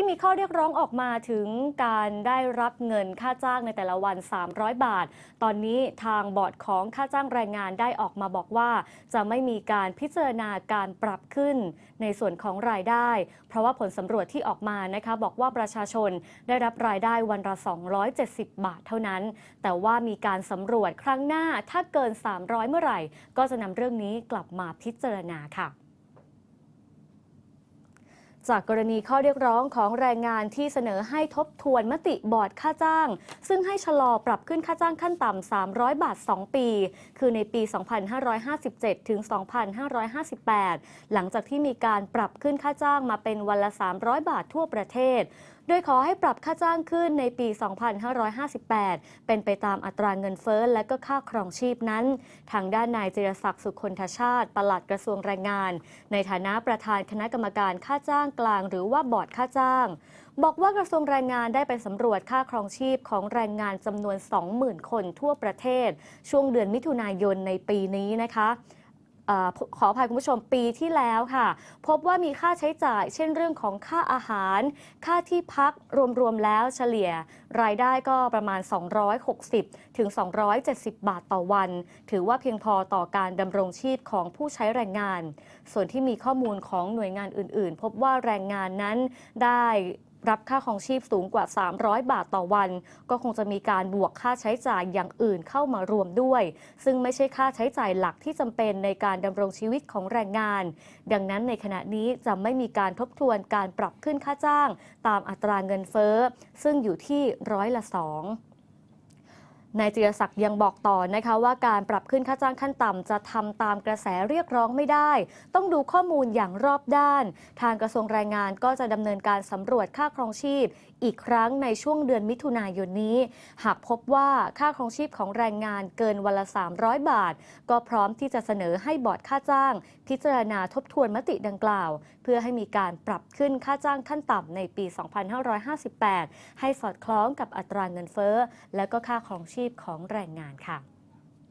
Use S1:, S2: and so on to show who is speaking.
S1: ที่มีข้อเรียกร้องออกมาถึงการได้รับเงินค่าจ้างในแต่ละวัน 300 บาท ตอนนี้ทางบอร์ดของค่าจ้างแรงงานได้ออกมาบอกว่า จะไม่มีการพิจารณาการปรับขึ้นในส่วนของรายได้ เพราะว่าผลสำรวจที่ออกมานะคะ บอกว่าประชาชนได้รับรายได้วันละ 270 บาทเท่านั้น แต่ว่ามีการสำรวจครั้งหน้าถ้าเกิน 300 เมื่อไหร่ ก็จะนำเรื่องนี้กลับมาพิจารณาค่ะ จากกรณีข้อเรียกร้องของแรงงานที่เสนอให้ทบทวนมติบอร์ดค่าจ้าง ซึ่งให้ชะลอปรับขึ้นค่าจ้างขั้นต่ำ 300 บาท 2 ปี คือในปี 2557 ถึง 2558 หลังจากที่มีการปรับขึ้นค่าจ้างมาเป็นวันละ 300 บาททั่วประเทศ โดยขอให้ปรับค่าจ้างขึ้นในปี 2558 เป็นไปตามอัตราเงินเฟ้อและก็ค่าครองชีพนั้น ทางด้านนายจิรศักดิ์สุคนทชาติ ปลัดกระทรวงแรงงาน ในฐานะประธานคณะกรรมการค่าจ้างกลาง หรือว่าบอร์ดค่าจ้าง บอกว่ากระทรวงแรงงานได้ไปสำรวจค่าครองชีพของแรงงานจำนวน 20,000 คนทั่วประเทศ ช่วงเดือนมิถุนายนในปีนี้นะคะ อขออภัยคุณผู้ชมปีที่แล้วค่ะ พบว่ามีค่าใช้จ่าย เช่นเรื่องของค่าอาหาร ค่าที่พักรวมๆแล้วเฉลี่ย รายได้ก็ประมาณ 260 ถึง 270 บาทต่อวัน ถือว่าเพียงพอต่อการดำรงชีพของผู้ใช้แรงงาน ส่วนที่มีข้อมูลของหน่วยงานอื่นๆ พบว่าแรงงานนั้นได้ รับค่าของชีพสูงกว่า 300 บาทต่อวัน ก็คงจะมีการบวกค่าใช้จ่ายอย่างอื่นเข้ามารวมด้วย ซึ่งไม่ใช่ค่าใช้จ่ายหลักที่จำเป็นในการดำรงชีวิตของแรงงาน ดังนั้นในขณะนี้จะไม่มีการทบทวนการปรับขึ้นค่าจ้าง ตามอัตราเงินเฟ้อ ซึ่งอยู่ที่ร้อยละสอง นายจิรศักดิ์ยังบอกต่อนะคะว่าการปรับขึ้นค่าจ้างขั้นต่ำจะทำตามกระแสเรียกร้องไม่ได้ ต้องดูข้อมูลอย่างรอบด้าน ทางกระทรวงแรงงานก็จะดำเนินการสำรวจค่าครองชีพ อีกครั้งในช่วงเดือนมิถุนายนนี้ หากพบว่าค่าครองชีพของแรงงานเกินวันละ 300 บาท ก็พร้อมที่จะเสนอให้บอร์ดค่าจ้าง พิจารณาทบทวนมติดังกล่าว เพื่อให้มีการปรับขึ้นค่าจ้างขั้นต่ำในปี 2558 ให้สอดคล้องกับอัตราเงินเฟ้อ และก็ค่าครองชีพพของแรงงานค่ะ